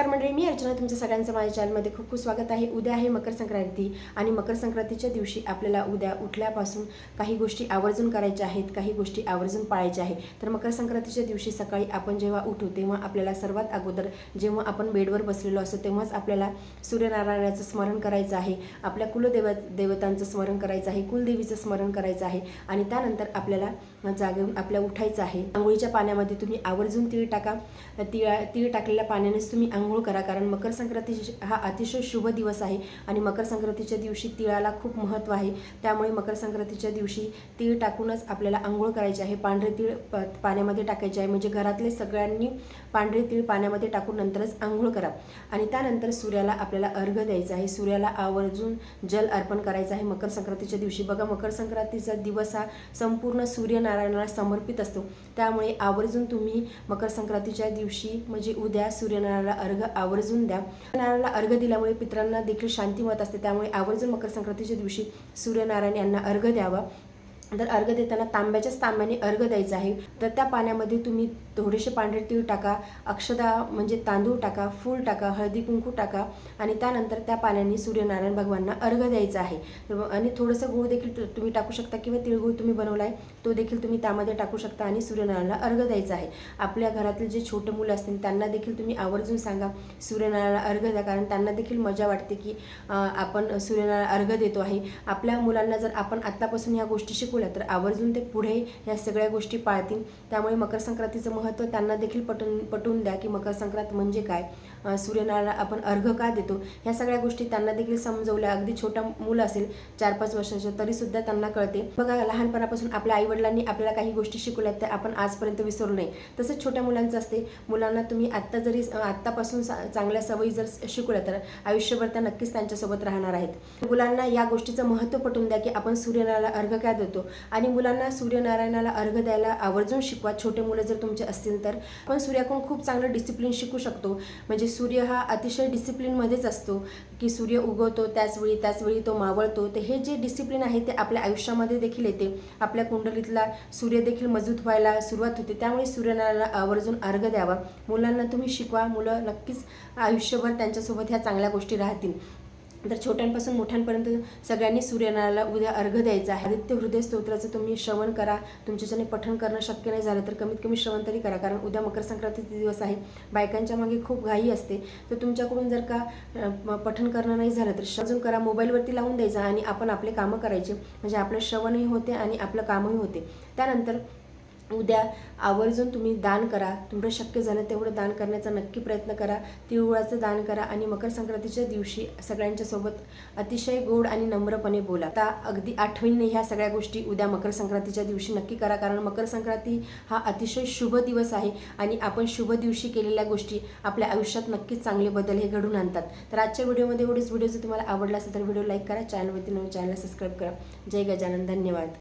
नमस्कार मंडळी मी अर्चना तुमच्या सगळ्यांचं माझ्या चॅनलमध्ये खूप खूप स्वागत आहे. उद्या आहे मकर संक्रांती आणि मकर संक्रांतीच्या दिवशी आपल्याला उद्या उठल्यापासून काही गोष्टी आवर्जून करायच्या आहेत काही गोष्टी आवर्जून पाळायच्या आहे तर मकर संक्रांतीच्या दिवशी सकाळी आपण जेव्हा उठू तेव्हा आपल्याला सर्वात अगोदर जेव्हा आपण बेडवर बसलेलो असतो तेव्हाच आपल्याला सूर्यनारायणाचं स्मरण करायचं आहे. आपल्या कुलदेव देवतांचं स्मरण करायचं आहे कुलदेवीचं स्मरण करायचं आहे आणि त्यानंतर आपल्याला जागेऊन आपल्या उठायचं आहे. आंघोळीच्या पाण्यामध्ये तुम्ही आवर्जून तीळ टाका. तीळ तीळ टाकलेल्या पाण्यानेच तुम्ही आंघोळ करा कारण मकर संक्रांती हा अतिशय शुभ दिवस आहे आणि मकर संक्रांतीच्या दिवशी तिळाला खूप महत्त्व आहे. त्यामुळे मकर संक्रांतीच्या दिवशी तीळ टाकूनच आपल्याला आंघोळ करायची आहे. पांढरे तीळ प पाण्यामध्ये टाकायचे आहे. म्हणजे घरातले सगळ्यांनी पांढरे तीळ पाण्यामध्ये टाकून नंतरच आंघोळ करा. आणि त्यानंतर सूर्याला आपल्याला अर्घ द्यायचा आहे. सूर्याला आवर्जून जल अर्पण करायचं आहे मकर संक्रांतीच्या दिवशी. बघा मकर संक्रांतीचा दिवस हा संपूर्ण सूर्यनारायणाला समर्पित असतो. त्यामुळे आवर्जून तुम्ही मकर संक्रांतीच्या दिवशी म्हणजे उद्या सूर्यनारायणाला अर्घ आवर्जून द्या. नारायणाला अर्घ दिल्यामुळे पित्रांना देखील शांती मत असते. त्यामुळे आवर्जून मकर संक्रांतीच्या दिवशी सूर्यनारायण यांना अर्घ द्यावा. तर अर्घ देताना तांब्याच्याच तांब्याने अर्घ द्यायचा आहे तर त्या पाण्यामध्ये तुम्ही थोडेसे पांढरे तीळ टाका अक्षदा म्हणजे तांदूळ टाका फूल टाका हळदी कुंकू टाका आणि त्यानंतर त्या पाण्याने सूर्यनारायण भगवानना अर्घ द्यायचा आहे. आणि थोडंसं गूळ देखील तुम्ही टाकू शकता किंवा तिळगुळ तुम्ही बनवला आहे तो देखील तुम्ही त्यामध्ये टाकू शकता आणि सूर्यनारायणला अर्घ द्यायचा आहे. आपल्या घरातील जे छोटे मुलं असतील त्यांना देखील तुम्ही आवर्जून सांगा सूर्यनारायणाला अर्घ द्या कारण त्यांना देखील मजा वाटते की आपण सूर्यनारायण अर्घ देतो आहे. आपल्या मुलांना जर आपण आत्तापासून ह्या गोष्टी ठेवल्या तर आवर्जून ते पुढे ह्या सगळ्या गोष्टी पाळतील. त्यामुळे मकर संक्रांतीचं महत्त्व त्यांना देखील पटवून पटवून द्या की मकर संक्रांत म्हणजे काय? अं, सूर्यनारायणाला आपण अर्घ का देतो? ह्या सगळ्या गोष्टी त्यांना देखील समजवल्या. अगदी छोटा मुलं असेल चार पाच वर्षाचं तरीसुद्धा त्यांना कळते. बघा लहानपणापासून आपल्या आईवडिलांनी आपल्याला काही गोष्टी शिकवल्यात त्या आपण आजपर्यंत विसरू नये. तसंच छोट्या मुलांचं असते. मुलांना तुम्ही आत्ता जरी आत्तापासून सा- चांगल्या सवयी जर शिकवल्या तर आयुष्यभर त्या नक्कीच त्यांच्यासोबत राहणार आहेत. मुलांना या गोष्टीचं महत्त्व पटवून द्या की आपण सूर्यनारायणाला अर्घ काय देतो? आणि मुलांना सूर्यनारायणाला अर्घ द्यायला आवर्जून शिकवा. छोटे मुलं जर तुमचे असतील तर. आपण सूर्याकडून खूप चांगलं डिसिप्लिन शिकू शकतो. म्हणजे सूर्य हा अतिशय डिसिप्लिनमध्येच असतो. की सूर्य उगवतो त्याचवेळी त्याचवेळी तो मावळतो. तर हे जे डिसिप्लिन आहे ते आपल्या आयुष्यामध्ये देखील येते. आपल्या कुंडलीतला सूर्य देखील मजबूत व्हायला सुरुवात होते. त्यामुळे सूर्यनारायणाला आवर्जून अर्घ द्यावा. मुलांना तुम्ही शिकवा. मुलं नक्कीच आयुष्यभर त्यांच्यासोबत ह्या चांगल्या गोष्टी राहतील. तर छोट्यांपासून मोठ्यांपर्यंत सगळ्यांनी सूर्यनारायणाला उद्या अर्घ द्यायचा आहे. आदित्य हृदय स्तोत्राचं तुम्ही श्रवण करा. तुमच्याच्याने पठण करणं शक्य नाही झालं तर कमीत कमी श्रवण तरी करा. कारण उद्या मकर संक्रांतीचा दिवस आहे. बायकांच्या मागे खूप घाई असते. तर तुमच्याकडून जर का पठण करणं नाही झालं तर श्रवण करा. मोबाईलवरती लावून द्यायचा आणि आपण आपले कामं करायचे. म्हणजे आपलं श्रवणही होते आणि आपलं कामही होते. त्यानंतर उद्या आवर्जून तुम्ही दान करा. तुमचं शक्य झालं तेवढं दान करण्याचा नक्की प्रयत्न करा. तिळगुळाचं दान करा आणि मकर संक्रांतीच्या दिवशी सगळ्यांच्या सोबत अतिशय गोड आणि नम्रपणे बोला. आता अगदी आठवणीने ह्या सगळ्या गोष्टी उद्या मकर संक्रांतीच्या दिवशी नक्की करा कारण मकर संक्रांती हा अतिशय शुभ दिवस आहे आणि आपण शुभ दिवशी केलेल्या गोष्टी आपल्या आयुष्यात नक्कीच चांगले बदल हे घडून आणतात. तर आजच्या व्हिडिओमध्ये एवढीच. व्हिडिओ जर तुम्हाला आवडला असेल तर व्हिडिओ लाईक करा चॅनलवरती नवीन चॅनलला सबस्क्राईब करा. जय गजानन. धन्यवाद.